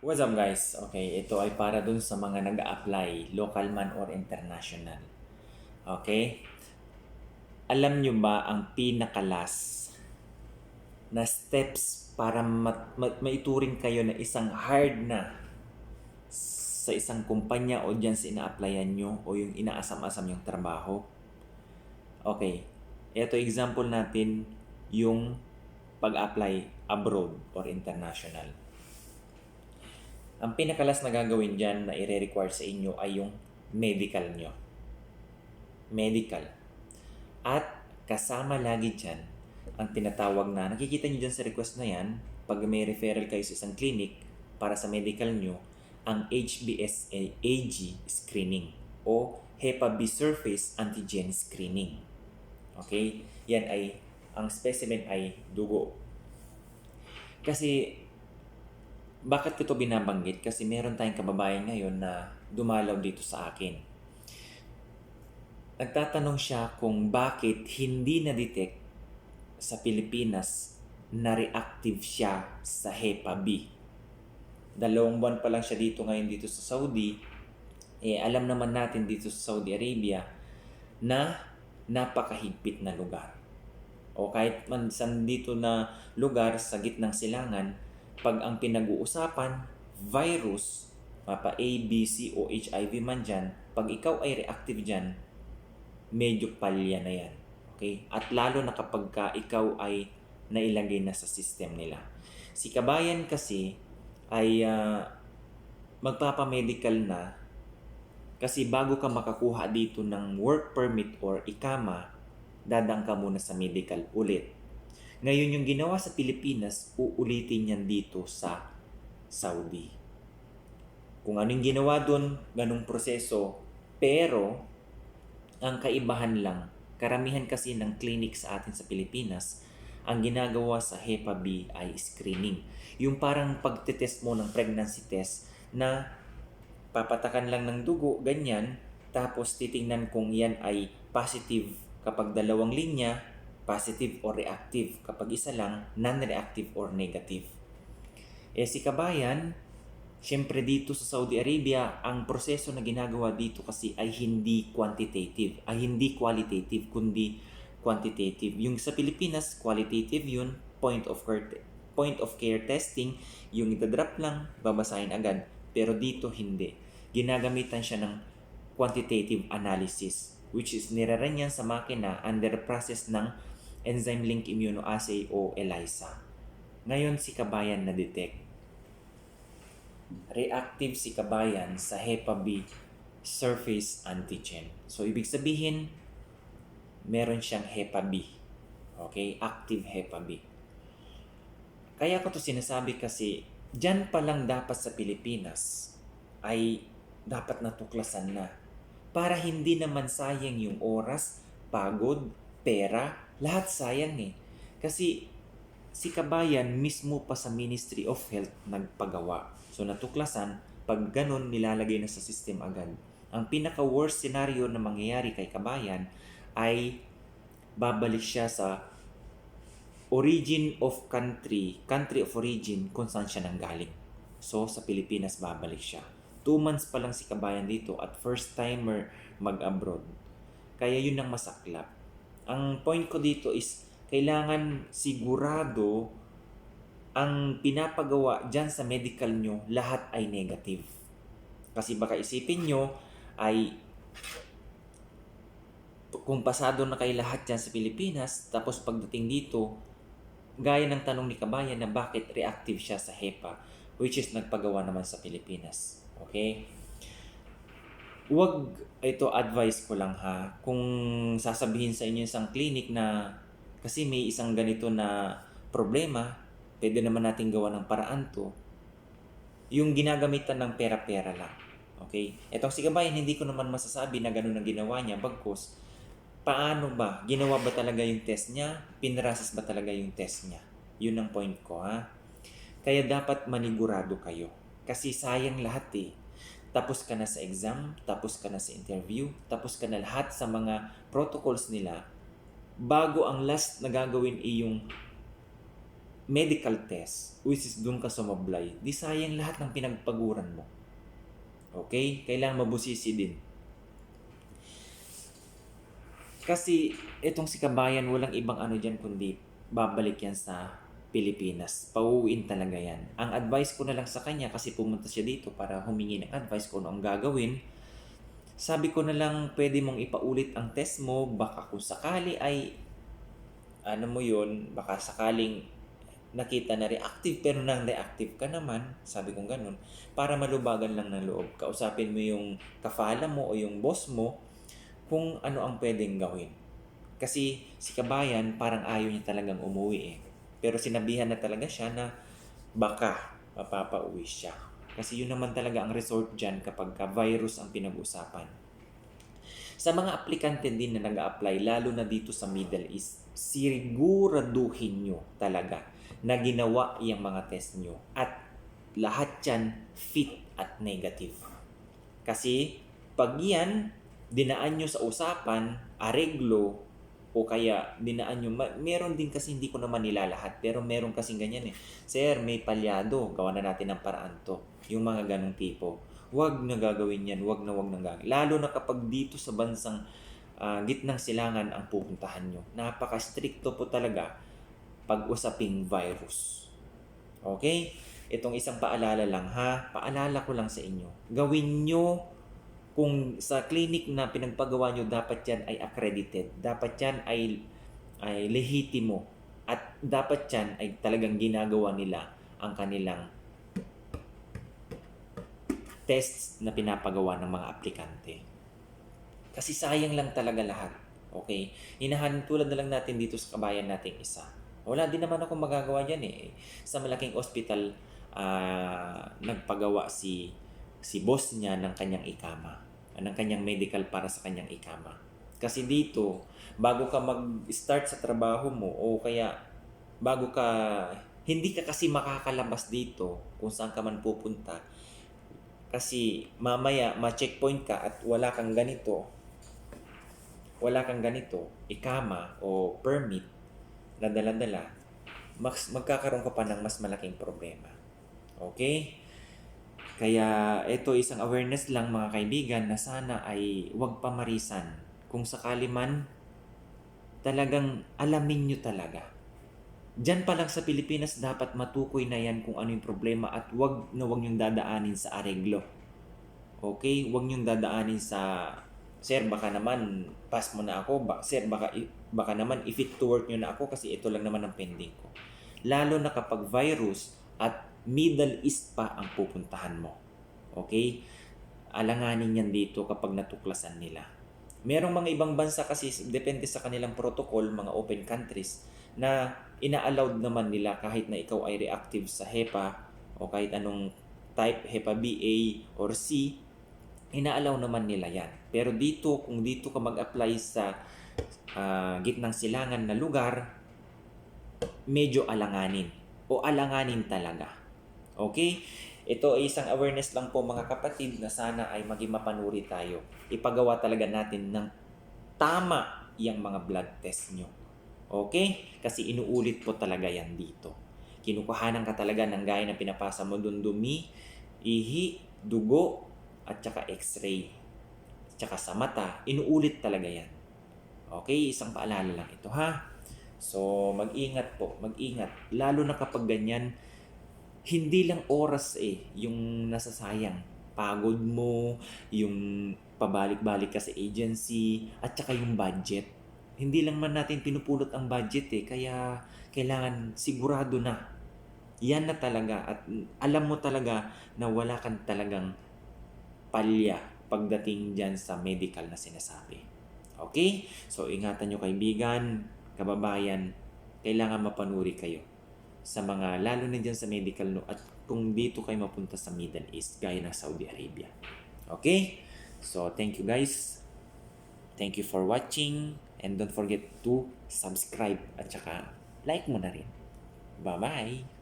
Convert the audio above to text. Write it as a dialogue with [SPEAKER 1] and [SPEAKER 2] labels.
[SPEAKER 1] What's up guys? Okay, ito ay para dun sa mga nag-apply, local man or international. Okay? Alam nyo ba ang pinakalas na steps para mat- mat- maituring kayo na isang hard na sa isang kumpanya o dyan sa ina-applyan nyo o yung inaasam-asam yung trabaho? Okay, ito example natin yung pag-apply abroad or international. Ang pinakalas na gagawin dyan na i-require sa inyo ay yung medical nyo. Medical. At kasama lagi dyan ang tinatawag na, nakikita nyo dyan sa request na yan, pag may referral kayo sa isang clinic para sa medical nyo, ang HBsA AG screening o Hepa B surface antigen screening. Okay? Yan ay, ang specimen ay dugo. Kasi bakit ko ito binabanggit? Kasi meron tayong kababayan ngayon na dumalaw dito sa akin. Nagtatanong siya kung bakit hindi na-detect sa Pilipinas na reactive siya sa HEPA B. Dalawang buwan pa lang siya dito ngayon dito sa Saudi. Eh, alam naman natin dito sa Saudi Arabia na napakahigpit na lugar. O kahit man saan dito na lugar sa gitnang silangan, pag ang pinag-uusapan, virus, mapa A, B, C o HIV man dyan, pag ikaw ay reactive dyan, medyo palya na yan. Okay? At lalo na kapag ka ikaw ay nailagay na sa system nila. Si kabayan kasi ay ah, magpapamedical na kasi bago ka makakuha dito ng work permit or ikama, dadang ka muna sa medical ulit. Ngayon yung ginawa sa Pilipinas, uulitin yan dito sa Saudi. Kung anong ginawa doon, ganong proseso, pero ang kaibahan lang, karamihan kasi ng clinic sa atin sa Pilipinas, ang ginagawa sa HEPA B ay screening. Yung parang pagtitest mo ng pregnancy test na papatakan lang ng dugo, ganyan, tapos titingnan kung yan ay positive kapag dalawang linya, positive or reactive. Kapag isa lang, non-reactive or negative. Eh si kabayan, syempre dito sa Saudi Arabia, ang proseso na ginagawa dito kasi ay hindi quantitative, ay hindi qualitative, kundi quantitative. Yung sa Pilipinas, qualitative yun, point of care, point of care testing, yung itadrop lang, babasahin agad. Pero dito hindi. Ginagamitan siya ng quantitative analysis which is niraran yan sa makina under process ng enzyme link immunoassay o ELISA. Ngayon si kabayan na detect. Reactive si kabayan sa HEPA B surface antigen. So ibig sabihin meron siyang HEPA B. Okay? Active HEPA B. Kaya ko to sinasabi kasi dyan pa lang dapat sa Pilipinas ay dapat natuklasan na para hindi naman sayang yung oras, pagod, pera, lahat sayang eh. Kasi si kabayan mismo pa sa Ministry of Health nagpagawa. So natuklasan, pag ganun nilalagay na sa system agad. Ang pinaka-worst scenario na mangyayari kay kabayan ay babalik siya sa origin of country, country of origin kung saan siya nanggaling. So sa Pilipinas babalik siya. Two months pa lang si kabayan dito at first timer mag-abroad. Kaya yun ang masaklap. Ang point ko dito is kailangan sigurado ang pinapagawa dyan sa medical nyo, lahat ay negative. Kasi baka isipin nyo ay kung pasado na kayo lahat dyan sa Pilipinas, tapos pagdating dito, gaya ng tanong ni Kabayan na bakit reactive siya sa HEPA, which is nagpagawa naman sa Pilipinas. Okay? Huwag, ito advice ko lang ha, kung sasabihin sa inyo isang clinic na kasi may isang ganito na problema, pwede naman natin gawa ng paraan to, yung ginagamitan ng pera-pera lang. Okay? Etong si Kabayan, hindi ko naman masasabi na ganun ang ginawa niya, bagkus, paano ba? Ginawa ba talaga yung test niya? Pinrasas ba talaga yung test niya? Yun ang point ko, ha? Kaya dapat manigurado kayo. Kasi sayang lahat eh. Tapos ka na sa exam, tapos ka na sa interview, tapos ka na lahat sa mga protocols nila, bago ang last na gagawin ay yung medical test, which is doon ka sumablay, di sayang lahat ng pinagpaguran mo. Okay? Kailangan mabusisi din. Kasi itong si Kabayan, walang ibang ano dyan kundi babalik yan sa Pilipinas. Pauwiin talaga yan. Ang advice ko na lang sa kanya kasi pumunta siya dito para humingi ng advice kung ano ang gagawin. Sabi ko na lang pwede mong ipaulit ang test mo baka kung sakali ay ano mo yun, baka sakaling nakita na reactive pero nang reactive ka naman, sabi kong ganun, para malubagan lang ng loob. Kausapin mo yung kafala mo o yung boss mo kung ano ang pwedeng gawin. Kasi si Kabayan parang ayaw niya talagang umuwi eh. Pero sinabihan na talaga siya na baka mapapauwi siya. Kasi yun naman talaga ang resort dyan kapag ka virus ang pinag-usapan. Sa mga aplikante din na nag apply lalo na dito sa Middle East, siguraduhin nyo talaga na ginawa yung mga test nyo. At lahat yan fit at negative. Kasi pag yan, dinaan nyo sa usapan, areglo, o kaya dinaan ma- meron din kasi hindi ko naman nilalahat, pero meron kasing ganyan eh. Sir, may palyado, gawa na natin ng paraan to. Yung mga ganong tipo. Huwag na gagawin yan, huwag na huwag na gagawin. Lalo na kapag dito sa bansang ah, gitnang silangan ang pupuntahan nyo. Napaka-stricto po talaga pag usaping virus. Okay? Itong isang paalala lang ha, paalala ko lang sa inyo. Gawin nyo kung sa clinic na pinagpagawa nyo, dapat yan ay accredited. Dapat yan ay, ay lehitimo. At dapat yan ay talagang ginagawa nila ang kanilang tests na pinapagawa ng mga aplikante. Kasi sayang lang talaga lahat. Okay? Hinahan tulad na lang natin dito sa kabayan nating isa. Wala din naman ako magagawa dyan eh. Sa malaking ospital, ah, nagpagawa si si boss niya ng kanyang ikama. Ng kanyang medical para sa kanyang ikama. Kasi dito, bago ka mag-start sa trabaho mo o kaya bago ka hindi ka kasi makakalabas dito kung saan ka man pupunta kasi mamaya ma-checkpoint ka at wala kang ganito wala kang ganito ikama o permit na dala-dala mas magkakaroon ka pa ng mas malaking problema okay kaya ito isang awareness lang mga kaibigan na sana ay huwag pamarisan kung sakali man talagang alamin nyo talaga Diyan pa lang sa Pilipinas dapat matukoy na yan kung ano yung problema at wag na wag yung dadaanin sa areglo. Okay? Wag yung dadaanin sa Sir, baka naman pass mo na ako. Ba, sir, baka baka naman i-fit to work nyo na ako kasi ito lang naman ang pending ko. Lalo na kapag virus at Middle East pa ang pupuntahan mo. Okay? Alanganin yan dito kapag natuklasan nila. Merong mga ibang bansa kasi depende sa kanilang protocol, mga open countries, na ina-allowed naman nila kahit na ikaw ay reactive sa HEPA o kahit anong type, HEPA B, A, or C, ina-allow naman nila yan. Pero dito, kung dito ka mag-apply sa ah, gitnang silangan na lugar, medyo alanganin o alanganin talaga. Okay? Ito ay isang awareness lang po mga kapatid na sana ay maging mapanuri tayo. Ipagawa talaga natin ng tama yung mga blood test nyo. Okay? Kasi inuulit po talaga yan dito. Kinukuhanan ka talaga ng gaya na pinapasa mo doon dumi, ihi, dugo, at saka x-ray. Tsaka sa mata, inuulit talaga yan. Okay? Isang paalala lang ito ha. So, mag-ingat po, mag-ingat. Lalo na kapag ganyan, hindi lang oras eh yung nasasayang. Pagod mo, yung pabalik-balik ka sa agency, at saka yung budget. Hindi lang man natin pinupulot ang budget eh, kaya kailangan sigurado na. Yan na talaga at alam mo talaga na wala kang talagang palya pagdating dyan sa medical na sinasabi. Okay? So, ingatan nyo kaibigan, kababayan, kailangan mapanuri kayo sa mga, lalo na dyan sa medical no, at kung dito kayo mapunta sa Middle East, gaya ng Saudi Arabia. Okay? So, thank you guys. Thank you for watching. And don't forget to subscribe at saka like mo na rin. Bye-bye!